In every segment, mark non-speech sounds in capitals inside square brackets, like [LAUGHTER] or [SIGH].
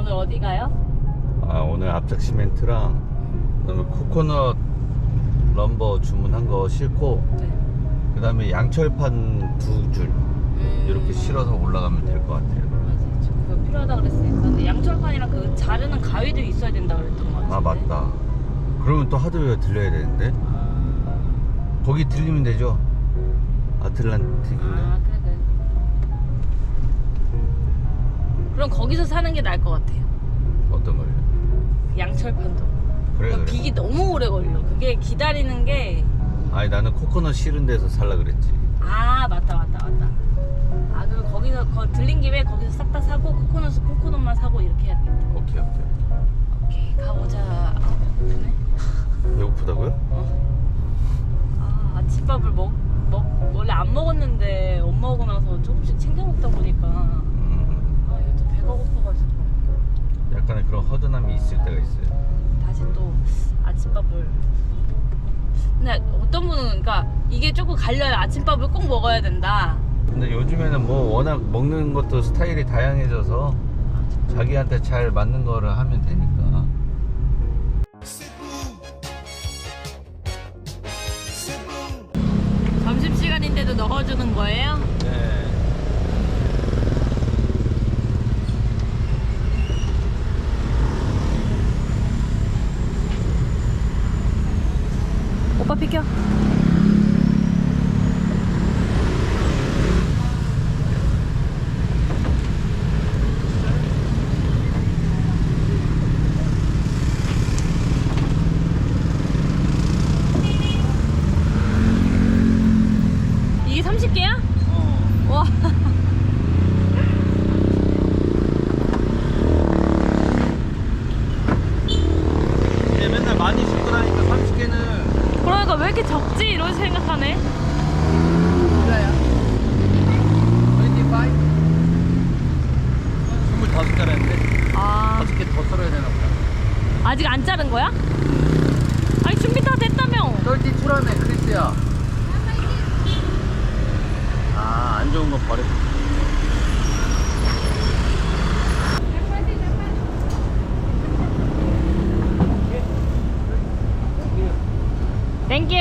오늘 어디 가요? 아 오늘 압착 시멘트랑 그다음에 코코넛 럼버 주문한 거 싣고 네. 그다음에 양철판 두줄 음. 이렇게 실어서 올라가면 될 것 같아요. 맞아. 저 그거 필요하다 그랬으니까. 근데 양철판이랑 그 자르는 가위도 있어야 된다 그랬던 것 같은데. 아 맞다. 그러면 또 하드웨어 들려야 되는데 아, 거기 들리면 되죠. 아틀란틱인가? 아 그래 그럼 거기서 사는 게 나을 것 같아요. 어떤 걸요? 양철판도. 그래 그래. 빅이 너무 오래 걸려. 그게 기다리는 게. 아니 나는 코코넛 실은 데서 살라 그랬지. 아 맞다 맞다 맞다. 아 그럼 거기서 거 들린 김에 거기서 싹 다 사고 코코넛 코코넛만 사고 이렇게 해야 되겠다. 오케이 오케이. 오케이 가보자. 아, 배고프네. 배고프다고요? 아 아침밥을 먹, 먹 원래 안 먹었는데 엄마 오고 나서 조금씩 챙겨 먹다 보니까 배가 고파가지고 약간의 그런 허전함이 있을 때가 있어요. 다시 또 아침밥을. 근데 어떤 분은 그러니까 이게 조금 갈려요. 아침밥을 꼭 먹어야 된다. 근데 요즘에는 뭐 워낙 먹는 것도 스타일이 다양해져서 자기한테 잘 맞는 거를 하면 되니까. 점심 시간인데도 넣어주는 거예요? 네. 오빠 비켜. 이게 30개야? 와. 얘 맨날 많이 싣고 다니까 30개는 그러니까 왜 이렇게 적지? 이런 생각하네. 25개라는데 아. 5개 더 썰어야 되나 보다. 아직 안 자른 거야? 아니 준비 다 됐다며. 32라네 크리스야. 아, 안 좋은 거 버려. 땡큐.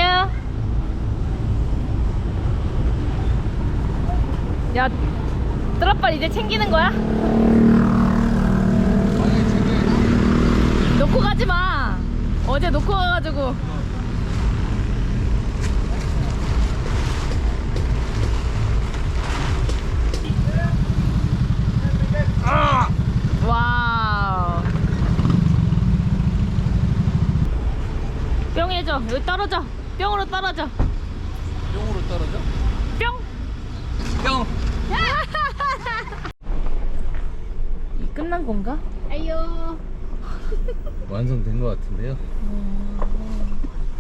야, 뚜라빨 이제 챙기는 거야? 놓고 가지 마. 어제 놓고 가가지고. 와우. 뿅 해줘. 여기 떨어져. 뿅으로 떨어져. 뿅으로 떨어져? 뿅. 뿅! [LAUGHS] 이 끝난 건가? [LAUGHS] 완성된 것 같은데요?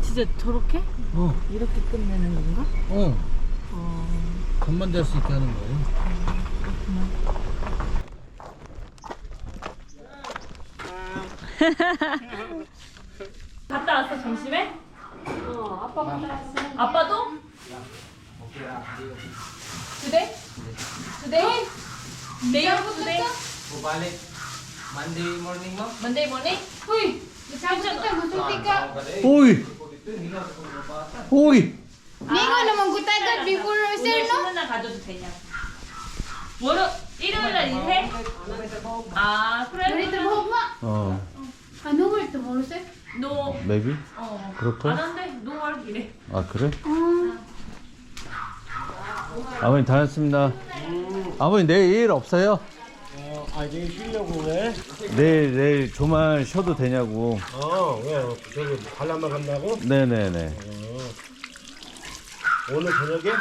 진짜 저렇게? 어, 이렇게 끝내는 건가? 어. 어. 돈만 될수 있게 하는 거예요. [LAUGHS] 갔다 왔어 점심에? 어 아빠 갔다 왔어 아빠도? today? today? day or today? Balik Monday morning mo? Monday morning? Uy! 오이! 오이! Mingo naman ko tayo before sir no? 쉬는 날 가져도 되냐? 월요 일요일 날 일해? 아 그래? trabaho mo. 어, Ano work tomorrow sir? 너 maybe? 어. 그렇고? 안 한대? 노월 이래 아, 그래? 아버님 다녔습니다. 아버님 내일 일 없어요? 아, 내일 쉬려고 왜? 내일, 내일 조만 쉬어도 되냐고. 어, 왜? 저기 관람만 간다고? 네네네. 오늘 저녁에?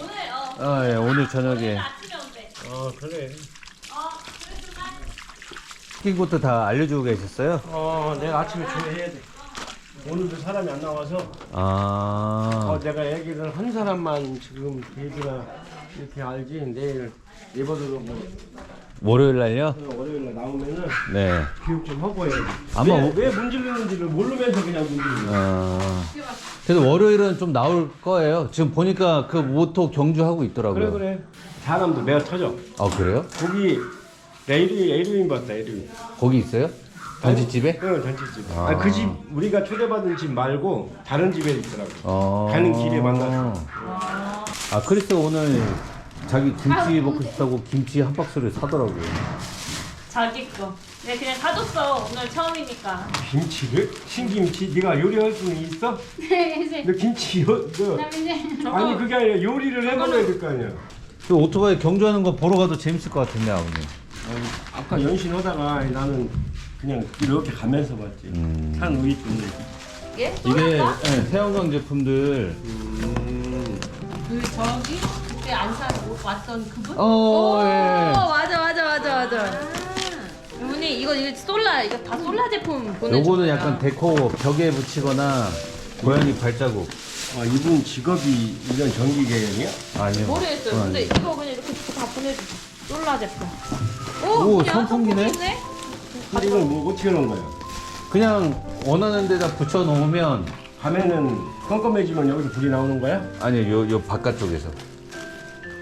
오늘 어 아, 예, 오늘 저녁에. 아침에 온대 어, 그래. 어 시킨 것도 다 알려주고 계셨어요? 어, 내가 아침에 준비해야 돼. 오늘도 사람이 안 나와서, 아, 어, 내가 얘기를 한 사람만 지금 데이비가 이렇게 알지. 내일 예버들로 뭐, 월요일 날요? 월요일날 나오면은 네. 교육 좀 하고 해야지. 아마 왜, 오- 왜 문질르는지를 모르면서 그냥 거야. 아, 그래도 월요일은 좀 나올 거예요. 지금 보니까 그 모토 경주하고 있더라고요. 그래, 그래. 사람도 매어 터져. 아, 그래요? 고기 나 에르윈 에르윈 봤다 에르윈. 거기 있어요? 단지집에? 응 잔치집. 아. 아 그집 우리가 초대받은 집 말고 다른 집에 있더라고. 어. 가는 길에 만나서. 아 크리스 오늘 자기 김치 먹고 싶다고 김치 한 박스를 사더라고요. 자기 거. 내가 그냥 사줬어. 오늘 처음이니까. 김치를? 신김치? 네가 요리할 수 있어? Ese. 너 김치 요, 너. 아니 그게 아니라 요리를 해먹어야 될 거 아니야. 그 오토바이 경주하는 거 보러 가도 재밌을 것 같은데 아버님. 아까 연신하다가 나는 그냥 이렇게 가면서 봤지. 음. 산 우이 좀. 예? 이게 네, 태양광 제품들. 음. 그 저기 그때 안산 왔던 그분? 어, 오, 예. 맞아, 맞아, 맞아, 맞아. 어머니, 이거, 이거 솔라, 이거 다 솔라 제품 보내준 요거는. 약간 데코 벽에 붙이거나 고양이 발자국. 아 이분 직업이 이런 전기 계열이야? 아니요. 모르겠어요. 그건 근데 아니에요. 이거 그냥 이렇게 다 보내줘. 솔라 제품. 오, 그냥 선풍기네? 근데 이건 뭐 어떻게 놓은 거야? 그냥 원하는 데다 붙여 놓으면 가면은 껌껌해지면 여기서 불이 나오는 거야? 아니요, 요, 요 바깥쪽에서.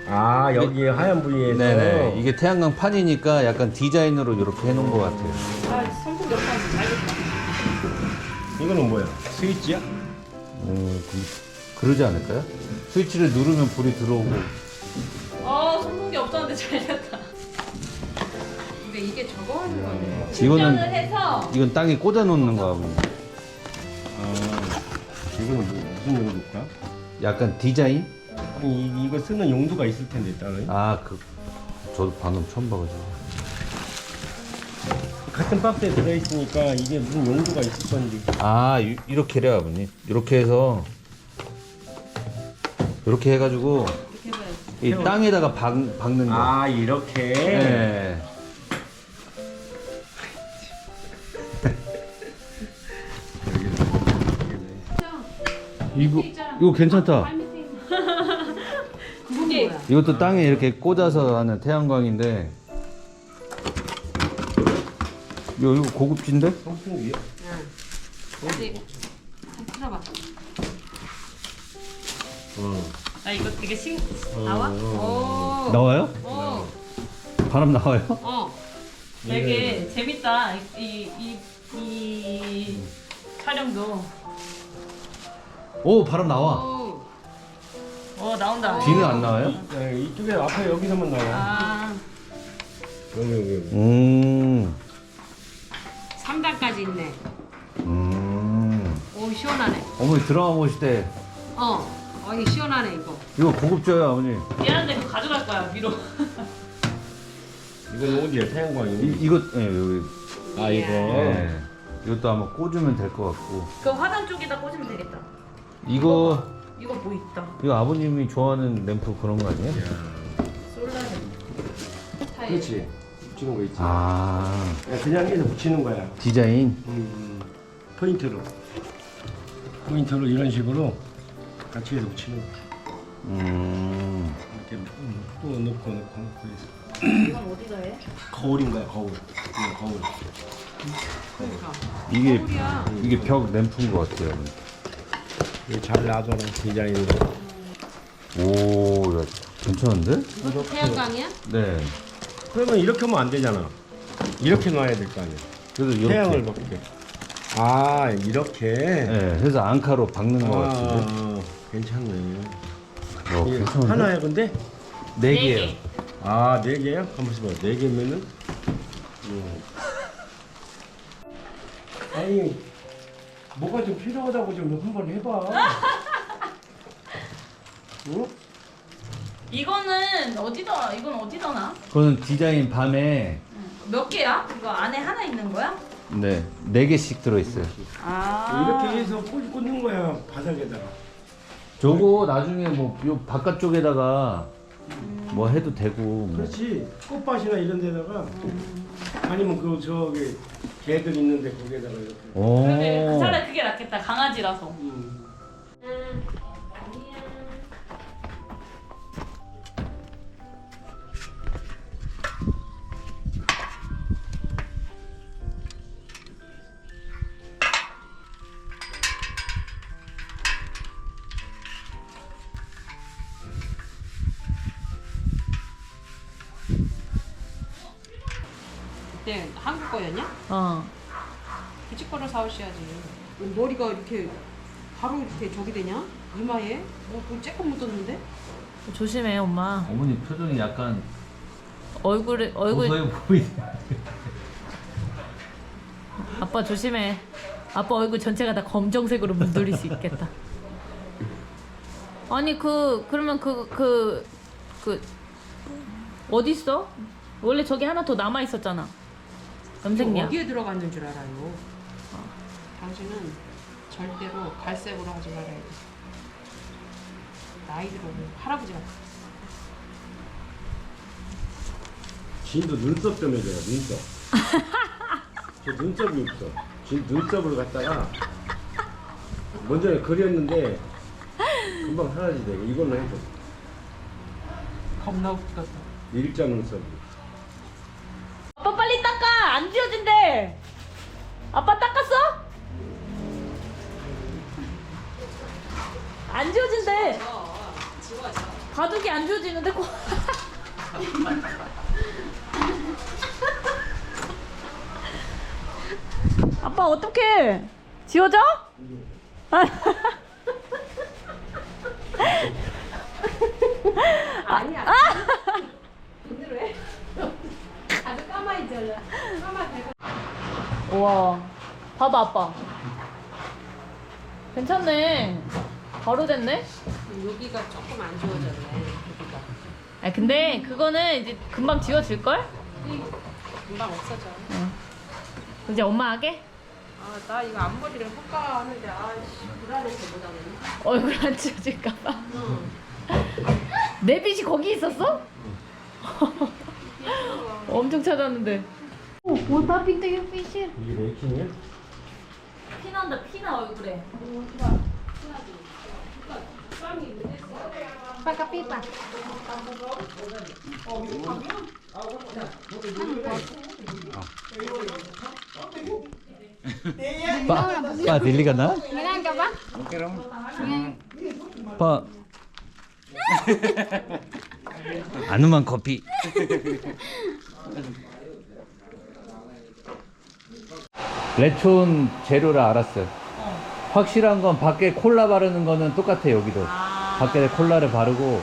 아 여기 하얀 부위에서. 네네. 이게 태양광 판이니까 약간 디자인으로 이렇게 해놓은 것 같아요. 아, 선풍기 없어서 알겠다. 이거는 뭐야? 스위치야? 어, 그, 그러지 않을까요? 스위치를 누르면 불이 들어오고. 아, 선풍기 없었는데 잘 됐다. 이게 저거 하는 거네. 충전을 이거는 해서 이건 땅에 꽂아 놓는 거하고 아 이거는 뭐, 무슨 용도일까? 약간 디자인? 아니 이, 이거 쓰는 용도가 있을 텐데 따로. 아, 그 저도 방금 처음 봐가지고. 같은 박스에 들어있으니까 이게 무슨 용도가 있을 건지. 아, 이- 이렇게래 아버님. 이렇게 해서 이렇게 해가지고 이 땅에다가 박, 박는 거. 아 이렇게. 네. 이거 이거 괜찮다. [LAUGHS] 그게 이것도 땅에 이렇게 꽂아서 하는 태양광인데. 이거 이거 고급진데? 선풍기야? 어디? 틀어봐. 어. 아 이거 되게 신 나와? 오. 나와요? 어. 바람 나와요? 어. 되게 재밌다. 이 이이 촬영도. 오 바람 나와. 오. 어 나온다. 뒤는 안 나와요? 네, 이쪽에 앞에 여기서만 나와. 아 여기 여기. 여기. 음. 3단까지 있네. 음. 오 시원하네. 어머니 드라마 보실 때 어. 어 이거 시원하네 이거. 이거 고급져요 아버님. 미안한데 그거 가져갈 거야 위로. 이건 어디야? 태양광이. 이, 이거 예 여기. 아 이거. 예. 이것도 아마 꽂으면 될 것 같고. 그 화단 쪽에다 꽂으면 되겠다. 이거 이거 뭐 있다. 이거 아버님이 좋아하는 램프 그런 거 아니에요? 솔라 타일. 그렇지. 붙이는 거 있지. 아 야, 그냥 해서 붙이는 거야. 디자인. 음, 포인트로. 포인트로 이런 식으로 같이 해서 붙이는 거. 음. 이렇게 음, 또 넣고 넣고 넣고 해서. 이건 어디다 해? 거울인 거야 거울. 응, 거울. 그러니까. 이게 거울이야. 이게 벽 램프인 것 같아요. 잘 나잖아 디자인으로. 오, 야, 괜찮은데? 이것도 태양광이야? 네. 그러면 이렇게 하면 안 되잖아. 이렇게 놔야 될 거 아니야. 그래서 이렇게. 태양을 먹게. 아 이렇게. 네, 그래서 앙카로 박는 것 같은데. 아, 괜찮네. 어, 이게 괜찮은데? 하나야 근데? 네네 개요. 개. 아, 네 개야? 한번 봐. 네 개면은? 음. 아니, 뭐가 좀 필요하다고 좀 한번 해봐. [LAUGHS] 응? 이거는 어디다? 이건 어디다 놔? 그거는 디자인 밤에 몇 개야? 이거 안에 하나 있는 거야? 네, 네 개씩 들어 있어요. 아 이렇게 해서 꽂, 꽂는 거야, 바닥에다가. 저거 나중에 뭐 요 바깥쪽에다가 뭐 해도 되고 뭐. 그렇지. 꽃밭이나 이런 데다가. 아니면 그, 저기, 개들 있는데 거기에다가 이렇게. 오. 근데 차라리 그게 낫겠다. 강아지라서. 음. 그때 한국 거였냐? 어. 부지 거를 사오셔야지. 머리가 이렇게 바로 이렇게 저기 되냐? 이마에? 어, 그 쬐끔 묻었는데? 조심해 엄마. 어머니 표정이 약간 얼굴에 얼굴 고소해 보이네. [LAUGHS] 아빠 조심해. 아빠 얼굴 전체가 다 검정색으로 물들일 수 있겠다. 아니 그 그러면 그 그 그 어디 있어? 원래 저기 하나 더 남아 있었잖아. 염색약. 어디에 들어갔는 줄 알아요? 당신은 절대로 갈색으로 하지 말아야 돼. 나이 들어오면 할아버지 같아. 진도 눈썹 좀 해줘요 눈썹 저 눈썹이 없어 진 눈썹을 갖다가 먼저 그렸는데 금방 사라지대 이걸로 해줘 겁나 웃겼다. 일자 눈썹 아빠 빨리 닦아. 안 지워진대. 아빠 닦았어? 안 지워진대. 바둑이 안 지워지는데 코. [LAUGHS] 아빠 어떡해? 지워져? [LAUGHS] 아니야. 오늘 왜? 아주 까마이 져라. 까마 대가. 우와. 봐봐 아빠. 괜찮네. 바로 됐네. 여기가 조금 안 지워졌네. 여기가. 아 근데 그거는 이제 금방 지워질 걸? 금방 없어져. 이제 엄마 하게? 아, 나 이거 앞머리를 할까 하는데 아씨 불안해서 못하네. 얼굴 안 지워질까봐. 내 빛이 거기 있었어? [LAUGHS] 엄청 찾았는데. Oh, puta pinto yung facial. 이게 맥힘이야? 피난다 피나 얼굴에. Pagkapipa. 빠, 빠 딜리가 나? Ganaan ka ba? 빠. 아누만 커피. 레촌 재료라 알았어요. 확실한 건 밖에 콜라 바르는 거는 똑같아 여기도. 밖에 콜라를 바르고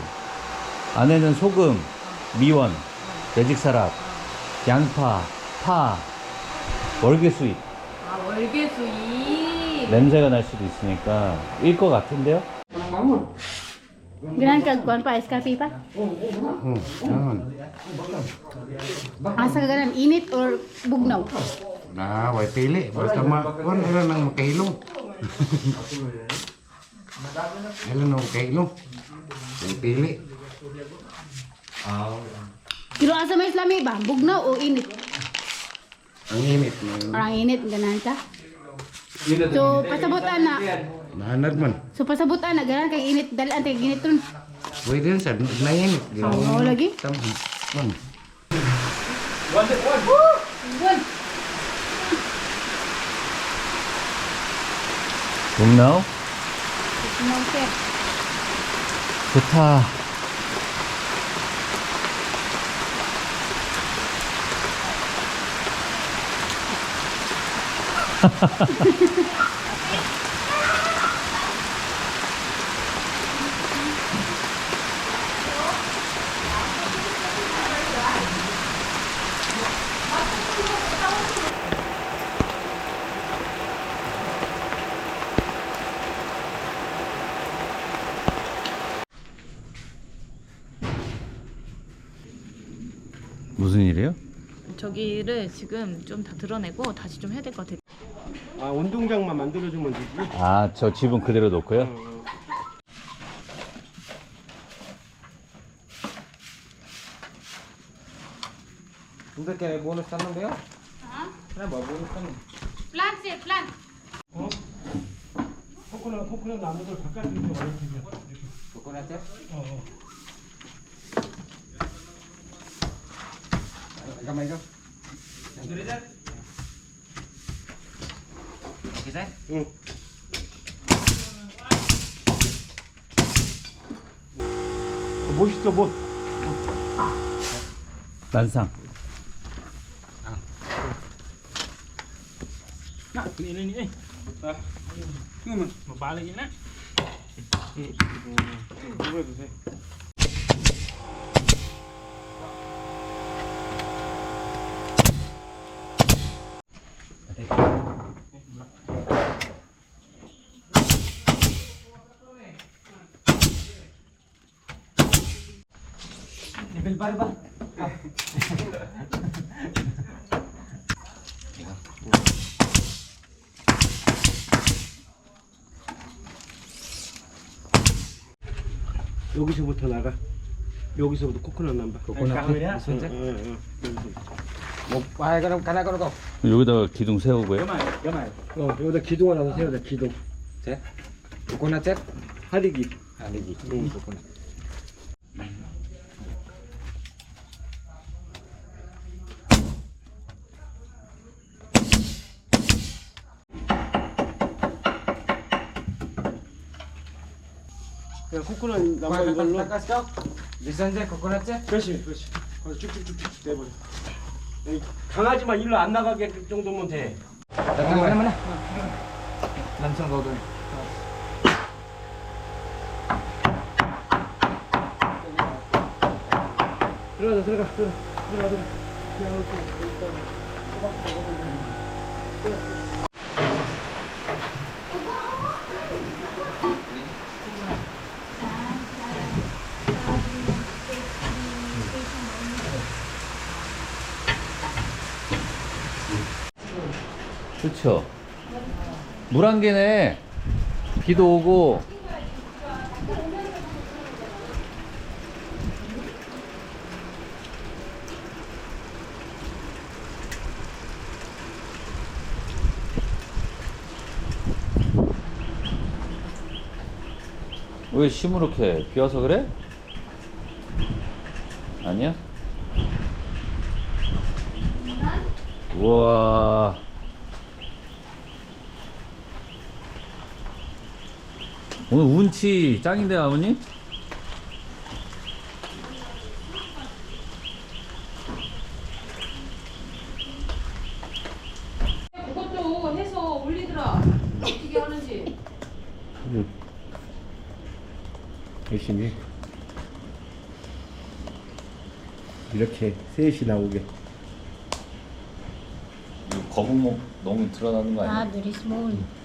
안에는 소금, 미원, 매직사락, 양파, 파, 월계수잎 아 월계수잎. 냄새가 날 수도 있으니까 일 것 같은데요? Ganaan ka kuan pa? Asa ka init or bugnaw? Nah, way pili. Basta ma, kuan ilan nang makailong. Ilan nang makailong. Way pili. Pero asa may islami ba? Bugnaw o init? Ang init. Orang init ganan ka. So pasabutan na. Nahanad man. So pasabutan na ganan kay init dalan kay init ron. Pwede rin sa nainit. Oo, lagi. Tam, man. Bugnaw sir. 좋다. 무슨 일이에요? 저기를 지금 좀 다 드러내고 다시 좀 해야 될 것 같아. 아 운동장만 만들어주면 되지 아, 저 집은 그대로 놓고요? Dia. Nah, bawa bonus tanam. Plant sir, plant. 코코넛 코코넛 나무들 바깥에 이렇게 올려주면 Coconut ya. Gamay ka. Okay, sir? 응. 멋있어 뭐 난상. Nak ni ni ni. Ah. Ngom, mau lagi nak. 여기서부터 나가. 여기서부터 코코넛 남바. 코코넛 선제 응, 응, 응. 뭐 아이 그럼 가나 그러고 여기다가 기둥 세우고요. Gamai, gamai. 어, 여기다 기둥 하나 세워야 돼, 기둥. 제 코코넛 제 하리기. 아니지 코코넛 그냥 코코넛 남바 이걸로. 닦았어? 리선제 코코넛 제 그렇지, 그렇지. 거기 쭉쭉쭉쭉 내버려. 여기 강아지만 일로 안 나가게 할 정도면 돼. mana mana langsung kau tuh 들어가, 들어가, 들어가, 들어가, 들어가. 그렇죠. 물 한 개네. 비도 오고. 왜 시무룩해? 비 와서 그래? 아니야? 우와. 오늘 운치 짱인데 아버님? 그것도 해서 올리더라. 어떻게 하는지. 열심히. 이렇게 셋이 나오게. 거북목 너무 드러나는 거 Ah, very small. 아 오늘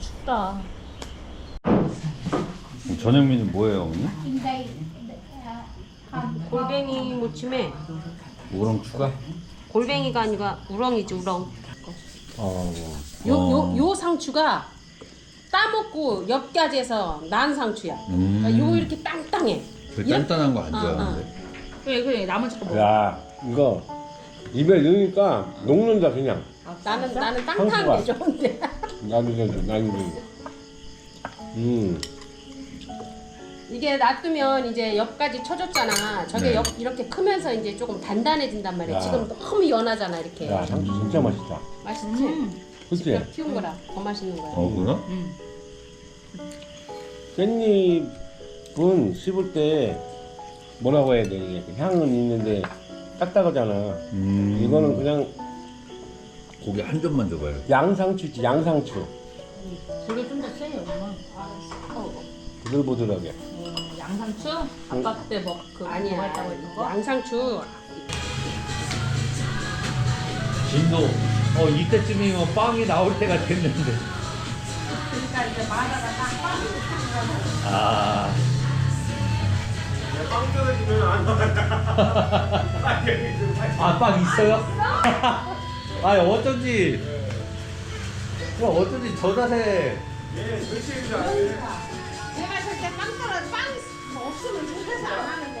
춥다. 메뉴 뭐예요 어머니? 골뱅이 무침에 우렁 추가? 골뱅이가 아니라 우렁이지 우렁. 어. 요 요 요 상추가 따먹고 엽가지에서 난 상추야. 음. 그러니까 요 이렇게 땅땅해. 그 단단한 거안 어, 좋아하는데 그래 그래 나머지 거 먹어. 야, 이거 입에 넣으니까 녹는다 그냥. 나는 나는 땅땅한 게 상추가. 좋은데. 나도 나도 나도. 음. 이게 놔두면 이제 엽까지 쳐줬잖아. 저게 네. 엽 이렇게 크면서 이제 조금 단단해진단 말이야. 야. 지금 너무 연하잖아 이렇게. 야, 상추 진짜 맛있다. 맛있지? 그치? 직접 키운 거라 더 맛있는 거야. 어 그래? 깻잎은 씹을 때 뭐라고 해야 돼? 이게 향은 있는데 딱딱하잖아. 음. 이거는 그냥 고기 한 점만 줘봐요 양상추지, 양상추. 저게 좀 더 세요 엄마. 부들부들하게. 음, 양상추? 아까 그때 뭐그 아니야. 뭐 했다고 했던 거? 양상추 진도 어 이때쯤이면 빵이 나올 때가 됐는데 그러니까 이제 마다가 딱 빵. 아 [LAUGHS] 아, 빵 있어요? 아, 어쩐지. 그럼 어쩐지 저 자세. 내가 절대 빵 떨어 빵 없으면 좋대서 안 하는데